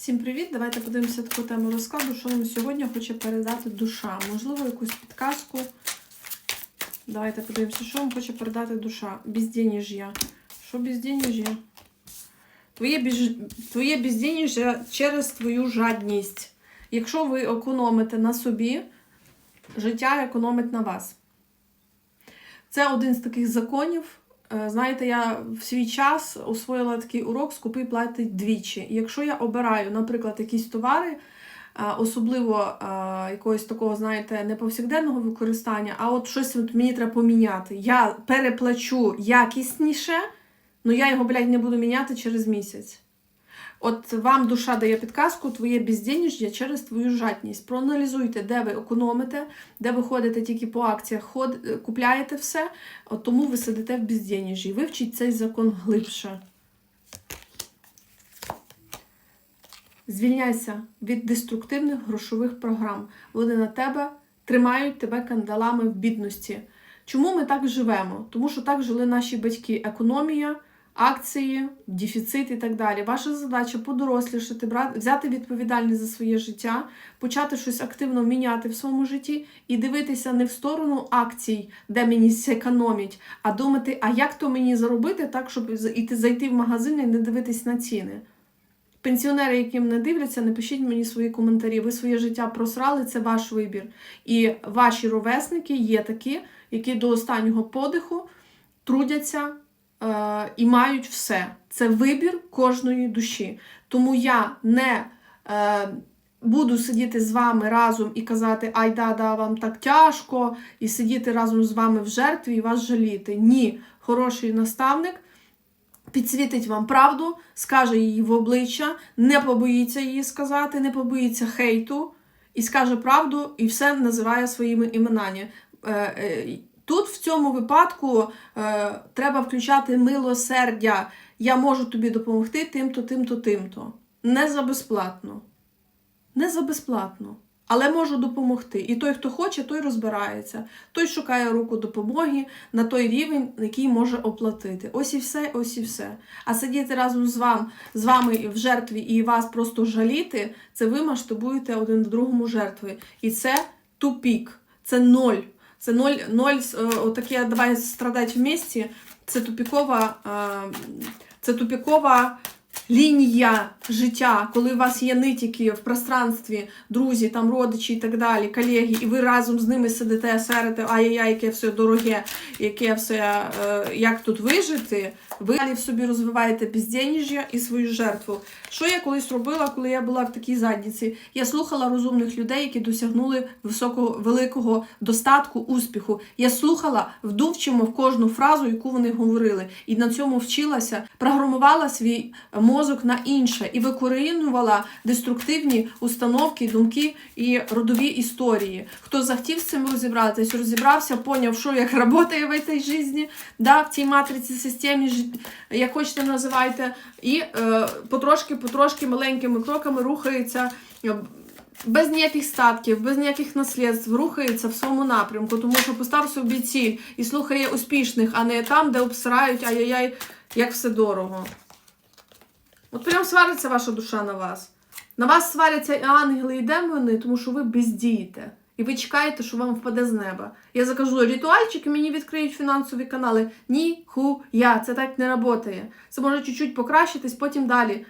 Всім привіт! Давайте подивимося таку тему розкладу, що нам сьогодні хоче передати душа. Можливо, якусь підказку. Давайте подивимося, що вам хоче передати душа. Безденеж'я. Що безденеж'я? Твоє, біж... Твоє безденеж'я через твою жадність. Якщо ви економите на собі, життя економить на вас. Це один з таких законів. Е, Знаєте, я в свій час освоїла такий урок скупи платить двічі. Якщо я обираю, наприклад, якісь товари, е, особливо е, якогось такого, знаєте, не використання, а от щось от мені треба поміняти. Я переплачу якісніше, але я його, блядь, не буду міняти через місяць. От вам душа дає підказку, твоє безденежжя через твою жадність. Проаналізуйте, де ви економите, де ви ходите тільки по акціях, ход, купляєте все, от тому ви сидите в безденежжі. Вивчіть цей закон глибше. Звільняйся від деструктивних грошових програм. Вони на тебе тримають тебе кандалами в бідності. Чому ми так живемо? Тому що так жили наші батьки. Економія акції, дефіцит і так далі. Ваша задача подорослішати, взяти відповідальність за своє життя, почати щось активно міняти в своєму житті і дивитися не в сторону акцій, де мені зекономять, а думати, а як то мені заробити так, щоб зайти в магазин і не дивитись на ціни. Пенсіонери, які мене дивляться, напишіть мені свої коментарі. Ви своє життя просрали, це ваш вибір. І ваші ровесники є такі, які до останнього подиху трудяться і мають все. Це вибір кожної душі. Тому я не е, буду сидіти з вами разом і казати, ай да, да, вам так тяжко, і сидіти разом з вами в жертві і вас жаліти. Ні, хороший наставник. Підсвітить вам правду, скаже її в обличчя, не побоїться її сказати, не побоїться хейту, і скаже правду, і все називає своїми іменами. Тут в цьому випадку е, треба включати милосердя. Я можу тобі допомогти тим-то, тим-то, тим-то. Не за безплатно. Не за безплатно. Але можу допомогти. І той, хто хоче, той розбирається. Той шукає руку допомоги на той рівень, який може оплатити. Ось і все, ось і все. А сидіти разом з вами, з вами в жертві і вас просто жаліти, це ви масштабуєте один другому жертви. І це тупік, це ноль. Це ноль, ноль отаке давай страдати вместе. Це тупікова, це тупікова лінія життя, коли у вас є нитики в пространстві, друзі, там родичі і так далі, колеги, і ви разом з ними сидите, серите, ай-яй-яй, яке все дороге, яке все, е, як тут вижити, ви далі в собі розвиваєте безденежжя і свою жертву. Що я колись робила, коли я була в такій задніці? Я слухала розумних людей, які досягнули високого великого достатку, успіху. Я слухала вдувчимо в кожну фразу, яку вони говорили, і на цьому вчилася, програмувала свій мозок на інше і викорінювала деструктивні установки, думки і родові історії. Хто захотів з цим розібратись, розібрався, поняв, що як працює в цій житті, да, в цій матриці системі, як хочете називайте, і е, потрошки, потрошки маленькими кроками рухається. Без ніяких статків, без ніяких наслідств рухається в своєму напрямку, тому що постав собі ціль і слухає успішних, а не там, де обсирають ай-яй-яй, як все дорого. От прям свариться ваша душа на вас. На вас сваряться і ангели і демони, тому що ви бездієте. І ви чекаєте, що вам впаде з неба. Я закажу ритуальчик і мені відкриють фінансові канали. Ні, ху, я, це так не працює. Це може чуть-чуть покращитись, потім далі.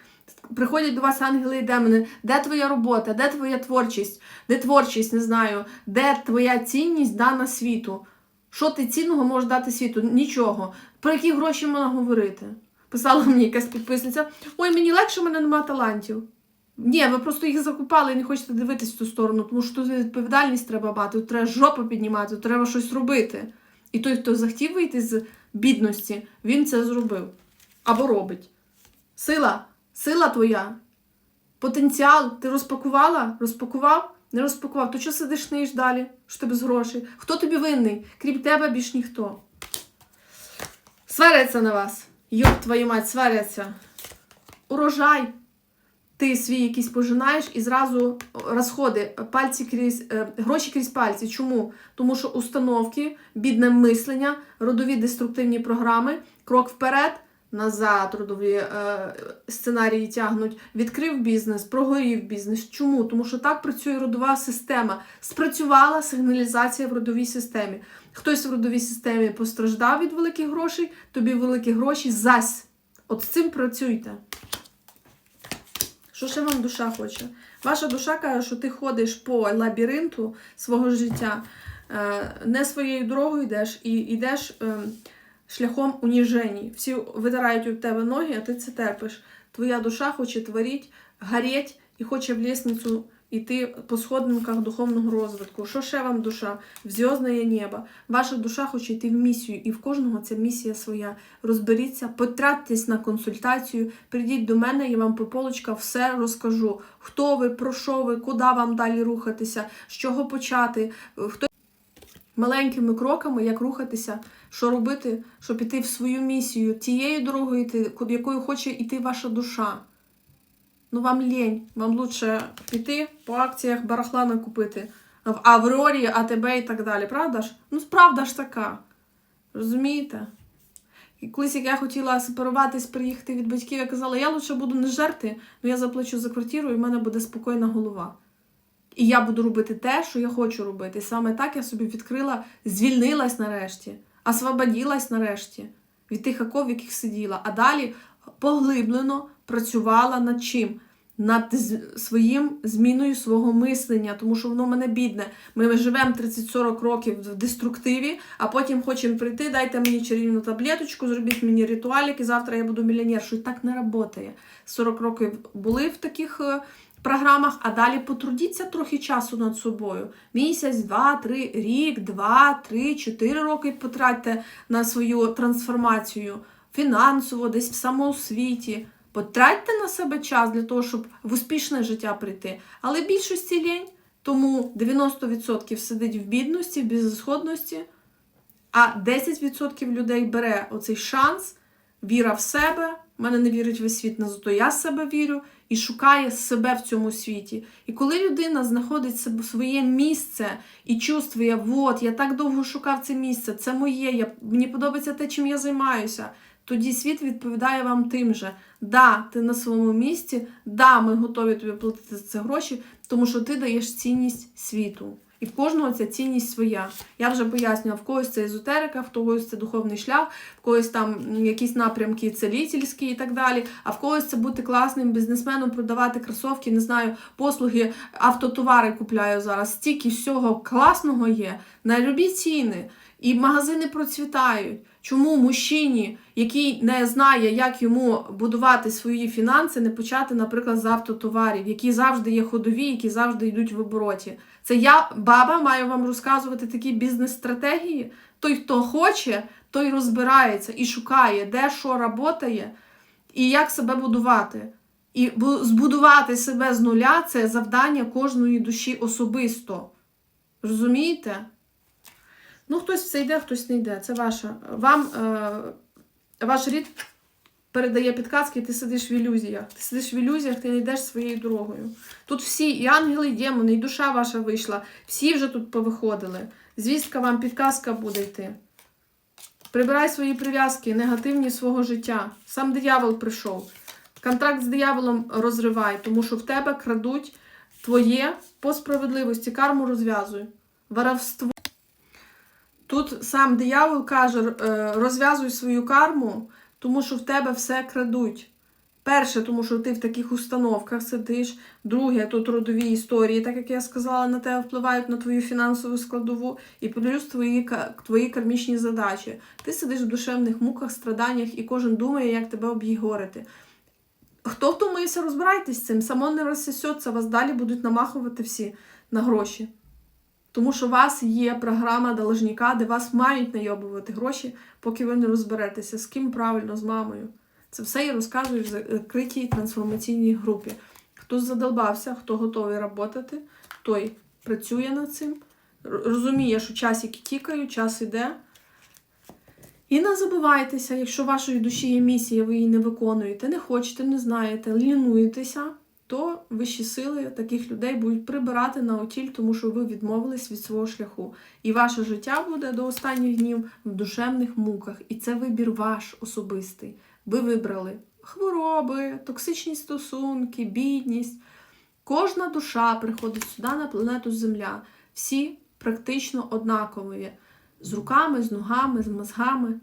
Приходять до вас ангели і демони. Де твоя робота, де твоя творчість, де творчість, не знаю, де твоя цінність дана світу? Що ти цінного можеш дати світу? Нічого. Про які гроші можна говорити? Писала мені якась підписниця: ой, мені легше, в мене немає талантів. Ні, ви просто їх закупали і не хочете дивитись в ту сторону, тому що тут відповідальність треба мати, тут треба жопу піднімати, тут треба щось робити. І той, хто захотів вийти з бідності, він це зробив. Або робить. Сила, сила твоя, потенціал, ти розпакувала? Розпакував? Не розпакував. То що сидиш не їш далі? Що ти без грошей? Хто тобі винний? Крім тебе більш ніхто. Сваряться на вас. Йоп, твою мать, сваряться. Урожай. Ти свій якийсь пожинаєш і зразу розходи, пальці крізь, е, гроші крізь пальці. Чому? Тому що установки, бідне мислення, родові деструктивні програми, крок вперед, назад, родові е, сценарії тягнуть, відкрив бізнес, прогорів бізнес. Чому? Тому що так працює родова система. Спрацювала сигналізація в родовій системі. Хтось в родовій системі постраждав від великих грошей, тобі великі гроші зась. От з цим працюйте. Що ще вам душа хоче? Ваша душа каже, що ти ходиш по лабіринту свого життя, е, не своєю дорогою йдеш і йдеш е, шляхом уніжені. Всі витирають у тебе ноги, а ти це терпиш. Твоя душа хоче творити, горіть і хоче в лісницю йти по сходинках духовного розвитку. Що ще вам душа? В зв'язне небо. Ваша душа хоче йти в місію, і в кожного ця місія своя. Розберіться, потратьтесь на консультацію, прийдіть до мене, я вам по полочках все розкажу. Хто ви, про що ви, куди вам далі рухатися, з чого почати, хто маленькими кроками, як рухатися, що робити, щоб піти в свою місію, тією дорогою йти, якою хоче йти ваша душа. Ну вам лінь, вам лучше піти по акціях барахла накупити в Аврорі, АТБ і так далі. Правда ж? Ну, правда ж така. Розумієте? І колись, як я хотіла сепаруватись, приїхати від батьків, я казала, я лучше буду не жерти, але я заплачу за квартиру, і в мене буде спокійна голова. І я буду робити те, що я хочу робити. Саме так я собі відкрила, звільнилась нарешті, освободилась нарешті від тих оков, в яких сиділа. А далі поглиблено працювала над чим? Над своїм зміною свого мислення, тому що воно мене бідне. Ми живемо 30-40 років в деструктиві, а потім хочемо прийти, дайте мені чарівну таблеточку, зробіть мені ритуалік, і завтра я буду мільйонер. Що так не працює. 40 років були в таких е, програмах, а далі потрудіться трохи часу над собою. Місяць, два, три, рік, два, три, чотири роки потратьте на свою трансформацію фінансово, десь в самоосвіті. Потратьте на себе час для того, щоб в успішне життя прийти. Але більшості лінь, тому 90% сидить в бідності, в безісходності, а 10% людей бере оцей шанс, віра в себе. В мене не вірить весь світ, зато я себе вірю і шукає себе в цьому світі. І коли людина знаходить себе своє місце і чувствує, от, я так довго шукав це місце, це моє, я, мені подобається те, чим я займаюся. Тоді світ відповідає вам тим же. Да, ти на своєму місці, да, ми готові тобі платити за це гроші, тому що ти даєш цінність світу. І в кожного ця цінність своя. Я вже пояснювала, в когось це езотерика, в когось це духовний шлях, в когось там якісь напрямки целітельські і так далі. А в когось це бути класним бізнесменом, продавати кросовки, не знаю, послуги, автотовари купляю зараз. Стільки всього класного є на любі ціни. І магазини процвітають. Чому мужчині, який не знає, як йому будувати свої фінанси, не почати, наприклад, з автотоварів, які завжди є ходові, які завжди йдуть в обороті? Це я, баба, маю вам розказувати такі бізнес-стратегії. Той, хто хоче, той розбирається і шукає, де що працює, і як себе будувати. І збудувати себе з нуля це завдання кожної душі особисто. Розумієте? Ну, хтось все йде, хтось не йде. Це ваша. Вам е, ваш рід передає підказки, і ти сидиш в ілюзіях. Ти сидиш в ілюзіях, ти не йдеш своєю дорогою. Тут всі, і ангели, і демони, і душа ваша вийшла. Всі вже тут повиходили. Звістка вам, підказка буде йти. Прибирай свої прив'язки, негативні свого життя. Сам диявол прийшов. Контракт з дияволом розривай, тому що в тебе крадуть твоє по справедливості, карму розв'язуй. Воровство. Тут сам диявол каже: е, розв'язуй свою карму, тому що в тебе все крадуть. Перше, тому що ти в таких установках сидиш. Друге, тут родові історії, так як я сказала, на тебе впливають на твою фінансову складову, і плюс твої, твої кармічні задачі. Ти сидиш в душевних муках, страданнях, і кожен думає, як тебе об'єгорити. Хто втомився, розбирайтесь з цим, само не розсосеться, вас далі будуть намахувати всі на гроші. Тому що у вас є програма должника, де вас мають найобувати гроші, поки ви не розберетеся, з ким правильно, з мамою. Це все я розказую в закритій трансформаційній групі. Хто задолбався, хто готовий працювати, той працює над цим, розуміє, що часики тікають, час іде. І не забувайтеся, якщо вашої душі є місія, ви її не виконуєте, не хочете, не знаєте, лінуєтеся, то вищі сили таких людей будуть прибирати на отіль, тому що ви відмовились від свого шляху. І ваше життя буде до останніх днів в душевних муках. І це вибір ваш особистий. ви вибрали хвороби, токсичні стосунки, бідність. Кожна душа приходить сюди на планету Земля. Всі практично однакові. З руками, з ногами, з мозгами.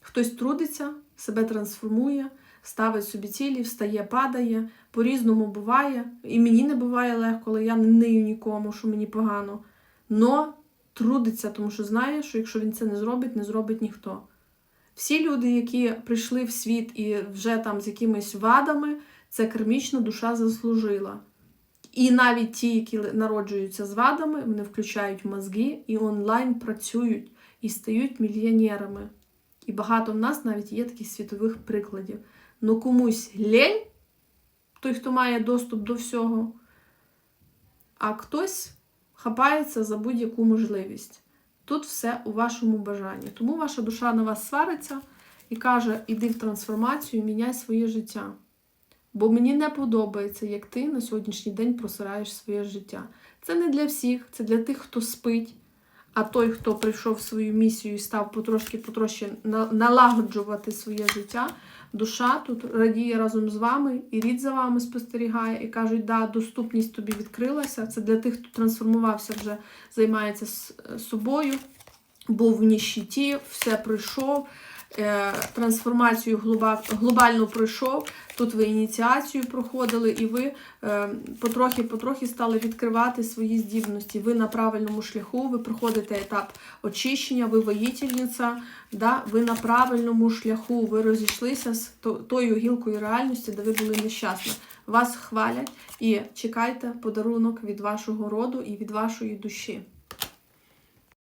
Хтось трудиться, себе трансформує, ставить собі цілі, встає, падає, по-різному буває. І мені не буває легко, коли я не нию нікому, що мені погано. Но трудиться, тому що знає, що якщо він це не зробить, не зробить ніхто. Всі люди, які прийшли в світ і вже там з якимись вадами, це кармічна душа заслужила. І навіть ті, які народжуються з вадами, вони включають мозги і онлайн працюють і стають мільйонерами. І багато в нас навіть є таких світових прикладів. Ну комусь лень, той, хто має доступ до всього, а хтось хапається за будь-яку можливість. Тут все у вашому бажанні. Тому ваша душа на вас свариться і каже: іди в трансформацію, міняй своє життя. Бо мені не подобається, як ти на сьогоднішній день просираєш своє життя. Це не для всіх, це для тих, хто спить. А той, хто прийшов в свою місію і став потрошки-потрошки налагоджувати своє життя, душа тут радіє разом з вами, і рід за вами спостерігає, і кажуть, да, доступність тобі відкрилася. Це для тих, хто трансформувався, вже займається собою, був в ніщиті, все пройшов. Е, Трансформацію глоба- глобально пройшов. Тут ви ініціацію проходили, і ви е, потрохи-потрохи стали відкривати свої здібності. Ви на правильному шляху, ви проходите етап очищення, ви воїтельниця, да? ви на правильному шляху, ви розійшлися з тою гілкою реальності, де ви були нещасні. Вас хвалять і чекайте подарунок від вашого роду і від вашої душі.